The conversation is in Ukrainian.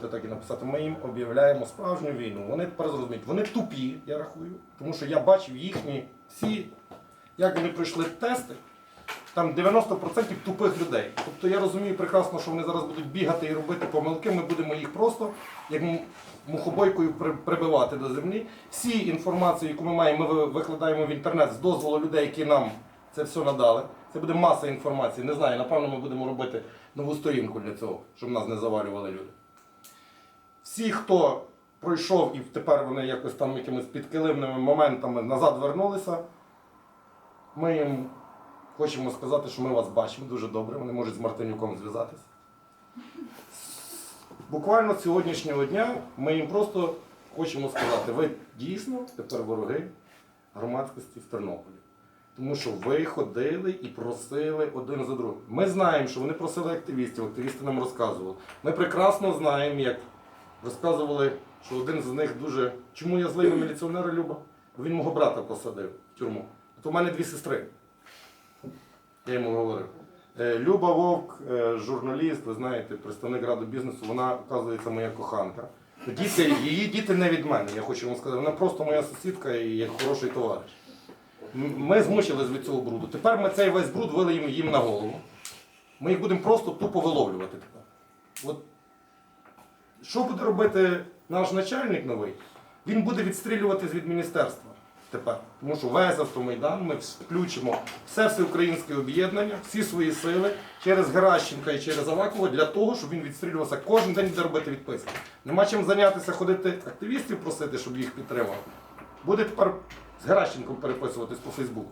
можете так і написати. Ми їм об'являємо справжню війну. Вони тепер зрозуміють, вони тупі, я рахую, тому що я бачив їхні всі, як вони пройшли тести. Там 90% тупих людей. Тобто я розумію прекрасно, що вони зараз будуть бігати і робити помилки. Ми будемо їх просто як мухобойкою прибивати до землі. Всі інформації, яку ми маємо, ми викладаємо в інтернет з дозволу людей, які нам це все надали. Це буде маса інформації. Не знаю, напевно, ми будемо робити нову сторінку для цього, щоб нас не завалювали люди. Всі, хто пройшов і тепер вони якось там якимись підкилимними моментами назад вернулися, ми їм хочемо сказати, що ми вас бачимо дуже добре. Вони можуть з Мартинюком зв'язатися. Буквально з сьогоднішнього дня ми їм просто хочемо сказати, ви дійсно тепер вороги громадськості в Тернополі. Тому що ви ходили і просили один за другим. Ми знаємо, що вони просили активістів, активісти нам розказували. Ми прекрасно знаємо, як розказували, що один з них дуже. Чому я злий на міліціонера Люба? Він мого брата посадив в тюрму. От у мене дві сестри. Я йому говорив. Е, Люба Вовк, е, журналіст, ви знаєте, представник ради бізнесу, вона, оказується, моя коханка. Діти, її діти не від мене, я хочу вам сказати. Вона просто моя сусідка і хороший товариш. Ми змучились від цього бруду. Тепер ми цей весь бруд вилиємо їм на голову. Ми їх будемо просто тупо виловлювати тепер. От що буде робити наш начальник новий? Він буде відстрілюватись від міністерства тепер. Тому що весь автомайдан ми включимо все всеукраїнське об'єднання, всі свої сили через Геращенка і через Авакова для того, щоб він відстрілювався кожен день буде робити відписки. Нема чим зайнятися, ходити активістів просити, щоб їх підтримали. Буде тепер з Геращенком переписуватись по Фейсбуку.